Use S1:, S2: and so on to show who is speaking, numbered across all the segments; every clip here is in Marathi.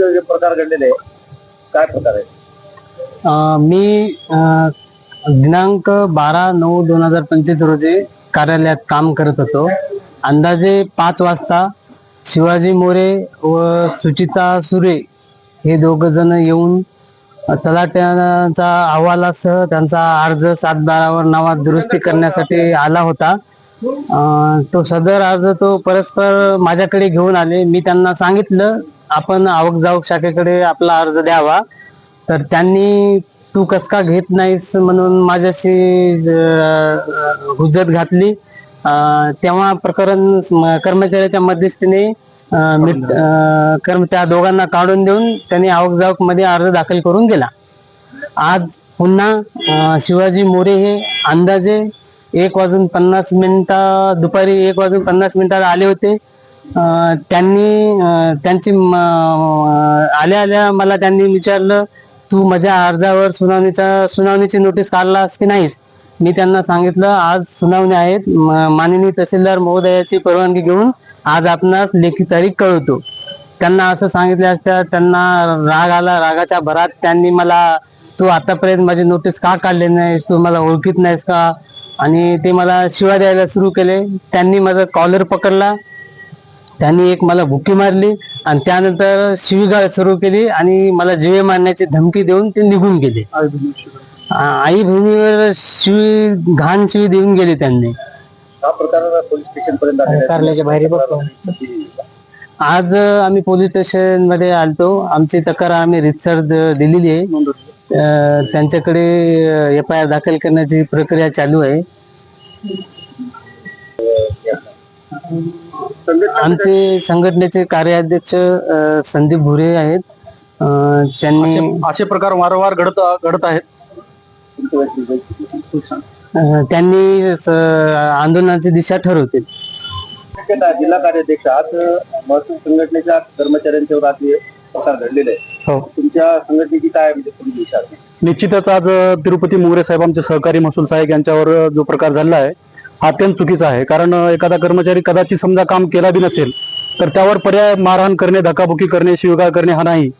S1: जे प्रकार घडलेले काय प्रकार आहे
S2: अं, मी अं, दिनांक बारा नऊ दोन हजार पंचवीस रोजी कार्यालयात काम करत होतो. अंदाजे पाच वाजता शिवाजी मोरे व सुचिता सुरे हे दोघ जण येऊन तलाट्यांचा अहवालासह त्यांचा अर्ज सातबारावर नावात दुरुस्ती करण्यासाठी आला होता. अं, तो सदर अर्ज तो परस्पर माझ्याकडे घेऊन आले. मी त्यांना सांगितलं आपण आवक जावक शाखेकडे आपला अर्ज द्यावा. तर त्यांनी तू कस का घेत नाहीस म्हणून माझ्याशी हुजत हुज्जत घातली. तेव्हा प्रकरण कर्मचाऱ्याच्या मध्यस्थीने कर्म त्या दोघांना काढून देऊन त्यांनी आवक जावकमध्ये अर्ज दाखल करून गेला आज पुन्हा शिवाजी मोरे हे अंदाजे एक वाजून पन्नास मिनिटा दुपारी एक वाजून पन्नास मिनिटाला आले होते. त्यांनी त्यांची आल्या आल्या मला त्यांनी विचारलं तू माझ्या अर्जावर सुनावणीचा सुनावणीची नोटीस काढलास की नाहीस? मी त्यांना सांगितलं आज सुनावणी आहेत. म- माननीय तहसीलदार महोदयाची परवानगी घेऊन आज आपणास लेखी तारीख कळवतो. त्यांना असं सांगितले असत्या त्यांना राग आला. रागाच्या भरात त्यांनी मला तू आतापर्यंत माझी नोटीस का काढले नाहीस? तू मला ओळखीत नाहीस का? आणि ते मला शिवा द्यायला सुरू केले. त्यांनी माझा कॉलर पकडला. त्यांनी एक मला भुकी मारली आणि त्यानंतर शिवीगाळ सुरू केली आणि मला जीवे मारण्याची धमकी देऊन ते निघून गेले. आई बहिणीवर शिवी घाण शिवी देऊन गेले त्यांनी. आज आम्ही पोलीस स्टेशनमध्ये आलतो. आमची तक्रार आम्ही रितसर दिलेली आहे. त्यांच्याकडे एफ आय आर दाखल करण्याची प्रक्रिया चालू आहे. आमचे संघटनेचे कार्याध्यक्ष अं, संदीप भुरे आहेत. अं, त्यांनी
S3: असे प्रकार वारंवार घडत घडत आहेत.
S2: अं, त्यांनी स- आंदोलनाची दिशा ठरवतील
S1: शक्यता जिल्हा कार्याध्यक्ष आज महसूल संघटनेच्या कर्मचाऱ्यांच्यावर आज हे प्रकार घडलेले आहे
S3: हो.
S1: तुमच्या संघटनेची काय म्हणजे पुढील दिशा?
S3: निश्चितच आज अ, तिरुपती मोरे साहेब आमचे सहकारी महसूल सहाय्यक यांच्यावर अ, जो प्रकार झालेला आहे अत्यंत चुकीचा आहे. कारण एखादा कर्मचारी कदाचित समजा काम केला बी नसेल तर त्यावर पर्याय मारहाण करणे धकाबुकी करणे शिवगाळ करणे हा नाही.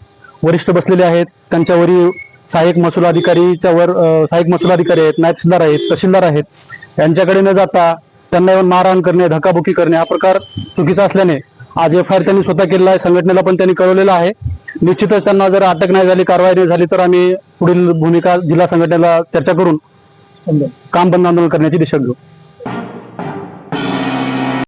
S3: वरिष्ठ बसलेले आहेत त्यांच्यावरील सहाय्यक महसूल अधिकारीच्या वर सहाय्यक महसूल अधिकारी आहेत नायब आहेत तहसीलदार आहेत. यांच्याकडे न जाता त्यांना येऊन मारहाण करणे धकाबुकी करणे हा प्रकार चुकीचा असल्याने आज एफ आय आर त्यांनी स्वतः केलेला आहे संघटनेला पण त्यांनी कळवलेलं आहे. निश्चितच त्यांना जर अटक नाही झाली कारवाई नाही झाली तर आम्ही पुढील भूमिका जिल्हा संघटनेला चर्चा करून काम बंद आंदोलन करण्याची दिशा घेऊ.